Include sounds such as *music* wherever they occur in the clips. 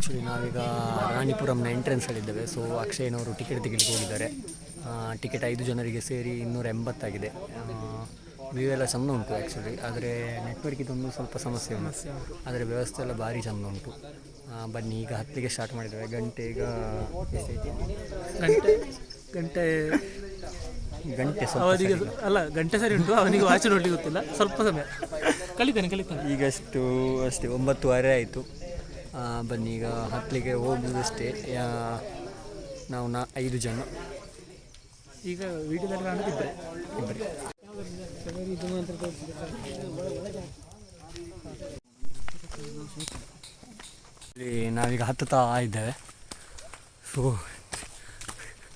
Actually ನಾವೀಗ ರಾಣಿಪುರಂನ ಎಂಟ್ರೆನ್ಸಲ್ಲಿದ್ದೇವೆ so ಅಕ್ಷಯನವರು ticket ತೆಗಿಲಿಕ್ಕೆ ಹೋಗಿದ್ದಾರೆ. ಟಿಕೆಟ್ ಐದು ಜನರಿಗೆ ಸೇರಿ ಇನ್ನೂರ ಎಂಬತ್ತಾಗಿದೆ. ವ್ಯೂ ಎಲ್ಲ ಚಂದ ಉಂಟು ಆ್ಯಕ್ಚುಲಿ ಆದರೆ ನೆಟ್ವರ್ಕ್ ಇದೊಂದು ಸ್ವಲ್ಪ ಸಮಸ್ಯೆ ಉಂಟು. ಆದರೆ ವ್ಯವಸ್ಥೆ ಎಲ್ಲ ಭಾರಿ ಚಂದ ಉಂಟು. ಬನ್ನಿ ಈಗ ಹತ್ತಿಗೆ ಸ್ಟಾರ್ಟ್ ಮಾಡಿದ್ದೇವೆ ಗಂಟೆ ಈಗ ಗಂಟೆ? ಗಂಟೆ ಗಂಟೆ ಅವನಿಗೆ ಅಲ್ಲ ಗಂಟೆ ಸರಿ ಉಂಟು. ಅವನಿಗೆ ವಾಚ್ ನೋಡಲಿಕ್ಕೆ ಗೊತ್ತಿಲ್ಲ. ಸ್ವಲ್ಪ ಸಮಯ. ಕಲಿತಾನೆ ಕಲಿತಾನೆ. ಈಗಷ್ಟು ಅಷ್ಟೇ ಒಂಬತ್ತುವರೆ ಆಯಿತು. ಬನ್ನಿ ಈಗ ಹತ್ತಲಿಗೆ ಹೋಗುವುದಷ್ಟೇ ನಾವು ನಾ ಐದು ಜನ. ಈಗ ವಿಡಿಯೋದಲ್ಲಿ ಕಾಣುತ್ತಿದ್ರೆ ಇಬ್ಬರೇ ಇಲ್ಲಿ ನಾವೀಗ ಹತ್ತುತ್ತಾ ಇದ್ದೇವೆ. ಸೊ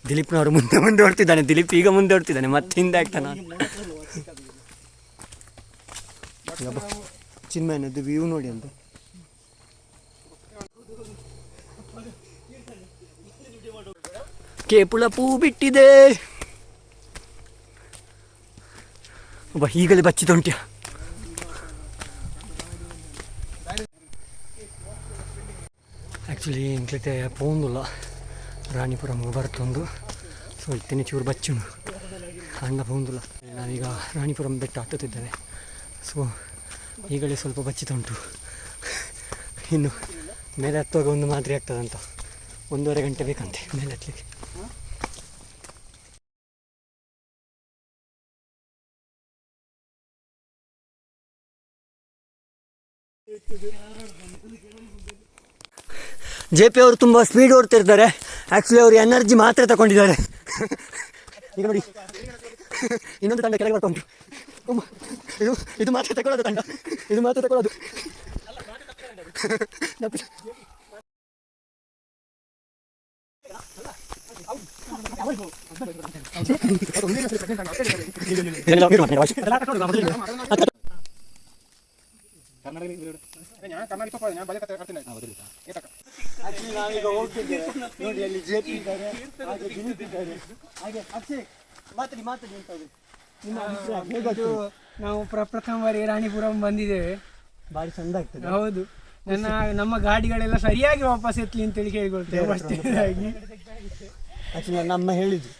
ದಿಲೀಪ್ನವರು ಮುಂದೆ ಮುಂದೆ ಹೊಡ್ತಿದ್ದಾನೆ ದಿಲೀಪ್ ಈಗ ಮುಂದೆ ಹೊಡ್ತಿದ್ದಾನೆ ಮತ್ತೆ ಹಿಂದೆ ಆಗ್ತಾನೆ? ಚಿನ್ಮಯನದ್ದು ವ್ಯೂ ನೋಡಿ ಅಂತ. ಕೇಪುಳ ಪೂ ಬಿಟ್ಟಿದೆ. ಒಬ್ಬ ಈಗಲೇ ಬಚ್ಚಿತುಂಟ್ಯ ಆ್ಯಕ್ಚುಲಿ ಇಂಕ್ಲಿತೆ ಪೋಂದುಲ್ಲ. ರಾಣಿಪುರಮ್ಗೆ ಬರ್ತೊಂದು. ಸೊ ಇತ್ತೇನೆ ಚೂರು ಬಚ್ಚುಂಡು ಅಣ್ಣ ಪೋಂದುಲ್ಲ. ನಾವೀಗ ರಾಣಿಪುರಂ ಬೆಟ್ಟ ಹತ್ತುತ್ತಿದ್ದೇವೆ ಸೊ ಈಗಲೇ ಸ್ವಲ್ಪ ಬಚ್ಚಿತುಂಟು ಇನ್ನು, ಮೇಲೆ ಹತ್ತುವಾಗ ಒಂದು ಮಾದರಿ ಆಗ್ತದಂತ. ಒಂದೂವರೆ ಗಂಟೆ ಬೇಕಂತೆ, ಮೇಲೆ ಹತ್ತಲಿಕ್ಕೆ ಜೆ ಪಿ ಅವರು ತುಂಬ ಸ್ಪೀಡ್ ಓಡ್ತಿರ್ತಾರೆ ಆಕ್ಚುಲಿ ಅವರು ಎನರ್ಜಿ ಮಾತ್ರ ತಗೊಂಡಿದ್ದಾರೆ. ಈಗ ನೋಡಿ. ಇನ್ನೊಂದು ತಂಡ ಕೆಳಗೆ ಬರ್ಕೊಂಡು ಇದು ಇದು ಮಾತ್ರ ತಗೊಳ್ಳೋದು ತಂಡ. ಇದು ಮಾತ್ರ ತಗೊಳ್ಳೋದು. ನಾವೀಗ ಹೋಗ್ತಿದ್ದೇವೆ ನೋಡಿ ಅಲ್ಲಿ ಜೆ ಪಿ ಇದ್ದಾರೆ ಹಾಗೆ ದಿಲೀಪ್ ಇದ್ದಾರೆ ಹಾಗೆ ಅಕ್ಷಯ್ ಮಾತಾಡಿ ಮಾತಾಡಿ ಅಂತ ಹೇಳಿ. ನಿಮ್ಮ ಅಭಿಪ್ರಾಯ ಹೇಗಾಯ್ತು? ನಾವು ಪ್ರಪ್ರಥಮ ಬಾರಿ ರಾಣಿಪುರಂ ಬಂದಿದ್ದೇವೆ ಬಾರಿ ಚಂದ ಆಗ್ತದೆ ಹೌದು ನನ್ನ ನಮ್ಮ ಗಾಡಿಗಳೆಲ್ಲ ಸರಿಯಾಗಿ ವಾಪಸ್ ಎತ್ತಲಿ ಅಂತೇಳಿ ಕೇಳಿಕೊಳ್ತೇವೆ ಫಸ್ಟಿದಾಗಿ ಆಕ್ಚುಲಿ ನಮ್ಮ ಹೇಳಿದ್ರು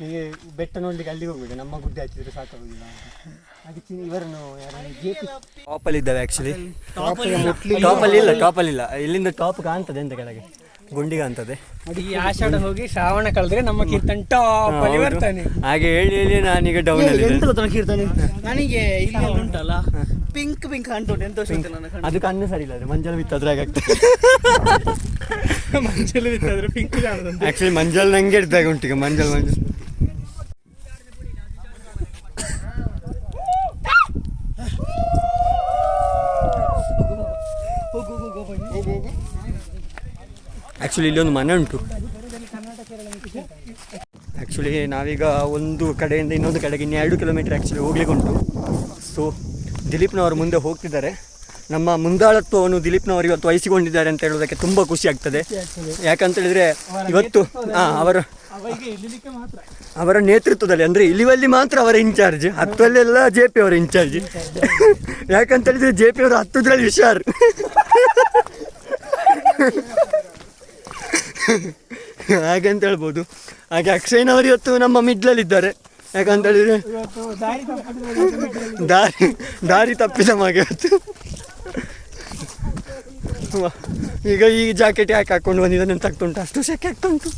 ನಿಮಗೆ ಬೆಟ್ಟ ನೋಡ್ಲಿಕ್ಕೆ ಅಲ್ಲಿಗೆ ಹೋಗ್ಬೇಕು ನಮ್ಮ ಗುಡ್ಡೆ ಹಚ್ಚಿದ್ರೆ ಸಾಕಾಗುದಿಲ್ಲ. ಅದಕ್ಕೆ ಇವರನ್ನು ಟಾಪಲ್ಲಿ ಇದ್ದಾವೆ ಆ್ಯಕ್ಚುಲಿ ಟಾಪಲ್ಲಿ ಇಲ್ಲ ಟಾಪಲ್ಲಿ ಇಲ್ಲ. ಇಲ್ಲಿಂದ ಟಾಪ್ ಕಾಣ್ತದೆ ಅಂತ ಕೆಳಗೆ. ಗುಂಡಿ ಕಾಣ್ತದೆ. ಈ ಆಷಾಢ ಹೋಗಿ ಶ್ರಾವಣ ಕಳೆದ್ರೆ ನಮ್ಮ ಕೀರ್ತನ್ ಟಾಪ್ ಅಲ್ಲಿ ಬರ್ತಾನೆ. ಹಾಗೆ ಹೇಳಿ ಹೇಳಿ ನಾನೀಗ ಡೌನ್ ಅಲ್ಲಿ ನನಗೆ ಇಲ್ಲಿ ಉಂಟಲ್ಲ. ಪಿಂಕ್ ಪಿಂಕ್ ಕಾಣ್ತುಂಟು ಎಂತ ಅದು ಕಣ್ಣು ಸರಿ ಇಲ್ಲ ಅದು ಮಂಜಲ್ ಅದ್ರಾಗ ಆಗ್ತದೆ *laughs* ಬಿತ್ತಾದ್ರೆ ಪಿಂಕ್ ಆ್ಯಕ್ಚುಲಿ ಮಂಜಲ್ ನಂಗೆ ಇಡ್ದಾಗ ಉಂಟೀಗ ಮಂಜಲ್ ಮಂಜಲ್. ಆ್ಯಕ್ಚುಲಿ ಇಲ್ಲೊಂದು ಮನೆ ಉಂಟು. ಆ್ಯಕ್ಚುಲಿ ನಾವೀಗ ಒಂದು ಕಡೆಯಿಂದ ಇನ್ನೊಂದು ಕಡೆಗೆ ಇನ್ನೆರಡು ಕಿಲೋಮೀಟರ್ ಆ್ಯಕ್ಚುಲಿ ಹೋಗ್ಲಿಕ್ಕೆ ಉಂಟು. ಸೊ ದಿಲೀಪ್ನವರು ಮುಂದೆ ಹೋಗ್ತಿದ್ದಾರೆ. ನಮ್ಮ ಮುಂದಾಳತ್ವವನ್ನು ದಿಲೀಪ್ನವರು ಇವತ್ತು ವಹಿಸಿಕೊಂಡಿದ್ದಾರೆ ಅಂತ ಹೇಳೋದಕ್ಕೆ ತುಂಬ ಖುಷಿ ಆಗ್ತದೆ. ಯಾಕಂತ ಹೇಳಿದ್ರೆ ಇವತ್ತು ಅವರು ಅವರ ಅವರ ನೇತೃತ್ವದಲ್ಲಿ ಅಂದರೆ ಇಲ್ಲಿವಲ್ಲಿ ಮಾತ್ರ ಅವರ ಇನ್ಚಾರ್ಜ್ ಹತ್ತಲ್ಲೆಲ್ಲ ಜೆ ಪಿ ಅವರ ಇನ್ಚಾರ್ಜ್. ಯಾಕಂತ ಹೇಳಿದ್ರೆ ಜೆ ಪಿ ಅವರು ಹತ್ತದ್ರಲ್ಲಿ ಹುಷಾರ್. ಹಾಗೆ ಅಂತ ಹೇಳ್ಬೋದು. ಹಾಗೆ ಅಕ್ಷಯ್ನವರು ಇವತ್ತು ನಮ್ಮ ಮಿಡ್ಲಲ್ಲಿದ್ದಾರೆ. ಯಾಕಂತ ಹೇಳಿದ್ರೆ ದಾರಿ ದಾರಿ ತಪ್ಪಿದ ಮಾಗೆ ಇವತ್ತು. ಈಗ ಈ ಜಾಕೆಟ್ ಯಾಕೆ ಹಾಕೊಂಡು ಬಂದಿದ್ದಾನೆ ಅಂತ ಆಗ್ತುಂಟು ಅಷ್ಟು ಸೆಕೆ ಆಗ್ತುಂಟು.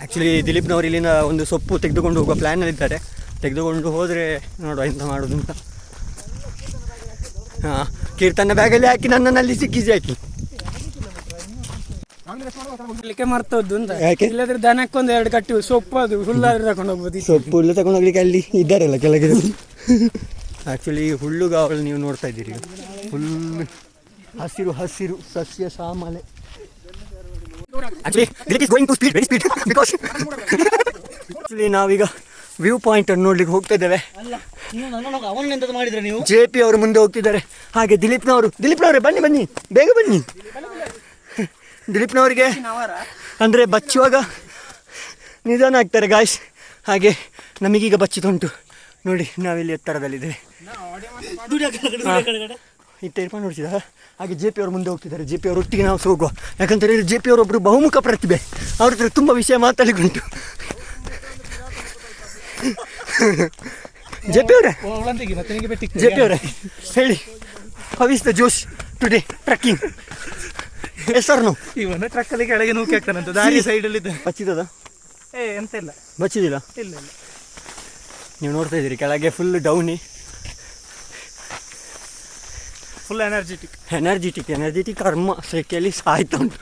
ಆ್ಯಕ್ಚುಲಿ ದಿಲೀಪ್ನವರು ಇಲ್ಲಿಂದ ಒಂದು ಸೊಪ್ಪು ತೆಗೆದುಕೊಂಡು ಹೋಗುವ ಪ್ಲ್ಯಾನಲ್ಲಿದ್ದಾರೆ ತೆಗೆದುಕೊಂಡು ಹೋದರೆ ನೋಡುವ ಎಂತ ಮಾಡೋದು ಅಂತ ಹಾಂ ಕೀರ್ತನ ಬ್ಯಾಗಲ್ಲಿ ಹಾಕಿ ನನ್ನನ್ನು ಅಲ್ಲಿ ಸಿಕ್ಕಿಸಿ ಹಾಕಿ ಹೋಗ್ಲಿಕ್ಕೆ ಮರ್ತದ್ದು ಅಂತ. ಯಾಕೆ? ಇಲ್ಲದ್ರೆ ದನಕ್ಕೊಂದು ಎರಡು ಕಟ್ಟಿ ಸೊಪ್ಪು ಅದು ಹುಲ್ಲಾದ್ರೆ ತಗೊಂಡು ಹೋಗ್ಬೋದು. ಸೊಪ್ಪು ಹುಲ್ಲು ತಗೊಂಡೋಗ್ಲಿಕ್ಕೆ ಅಲ್ಲಿ ಇದ್ದಾರಲ್ಲ ಕೆಳಗೆ ಆ್ಯಕ್ಚುಲಿ ಹುಲ್ಲುಗಾವಲು ನೀವು ನೋಡ್ತಾ ಇದ್ದೀರಿ. ಹುಲ್ಲು ಹಸಿರು ಹಸಿರು, ಸಸ್ಯ, ಸಾಮಲೆ. ಆ್ಯಕ್ಚುಲಿ ನಾವೀಗ ವ್ಯೂ ಪಾಯಿಂಟ್ ಅನ್ನು ನೋಡ್ಲಿಕ್ಕೆ ಹೋಗ್ತಾ ಇದ್ದೇವೆ. ನೀವು ಜೆ ಪಿ ಅವರು ಮುಂದೆ ಹೋಗ್ತಿದ್ದಾರೆ. ಹಾಗೆ ದಿಲೀಪ್ನವರು ದಿಲೀಪ್ನವರೇ ಬನ್ನಿ ಬನ್ನಿ, ಬೇಗ ಬನ್ನಿ. ದಿಲೀಪ್ನವರಿಗೆ ಅಂದರೆ ಬಚ್ಚುವಾಗ ನಿಧಾನ ಆಗ್ತಾರೆ ಗಾಯ್ಸ್ ಹಾಗೆ ನಮಗೀಗ ಬಚ್ಚಿತುಂಟು ನೋಡಿ ನಾವಿಲ್ಲಿ ಎತ್ತರದಲ್ಲಿದ್ದೇವೆ. ತೀರ್ಮಾನ ನೋಡ್ತಿದ ಹಾಗೆ ಜೆ ಪಿ ಅವರು ಮುಂದೆ ಹೋಗ್ತಿದ್ದಾರೆ. ಜೆ ಪಿ ಅವರು ಒಟ್ಟಿಗೆ ನಾವು ಹೋಗುವ ಯಾಕಂತ ಜೆ ಪಿ ಅವರು ಒಬ್ಬರು ಬಹುಮುಖ ಪ್ರತಿಭೆ. ಅವ್ರ ಹತ್ರ ತುಂಬ ವಿಷಯ ಮಾತಾಡಿಕೊಂಡು ಜೆ ಪಿ ಅವರೇ? ಜೆ ಪಿ ಅವರೇ? ಹೇಳಿ. How is the Josh today trekking ಹೆಸರು ನಾವು? ಇವನು ಟ್ರಕ್ಕಲ್ಲಿ ಕೆಳಗೆ ನೂಕಿ ಹಾಕ್ತಾನಂತ. ದಾರಿ ಸೈಡಲ್ಲಿ ಬಚ್ಚಿದ ಏ ಎಂತ ಇಲ್ಲ. ಬಚ್ಚಿದಿಲ್ಲ ಇಲ್ಲ ಇಲ್ಲ. ನೀವು ನೋಡ್ತಾ ಇದ್ದೀರಿ ಕೆಳಗೆ ಫುಲ್ ಡೌನಿ ಫುಲ್ ಎನರ್ಜೆಟಿಕ್ ಎನರ್ಜಿಟಿಕ್ ಎನರ್ಜಿಟಿಕ್ ಕರ್ಮ ಸೆಕೆಯಲ್ಲಿ ಸಾಯ್ತಾ ಉಂಟು.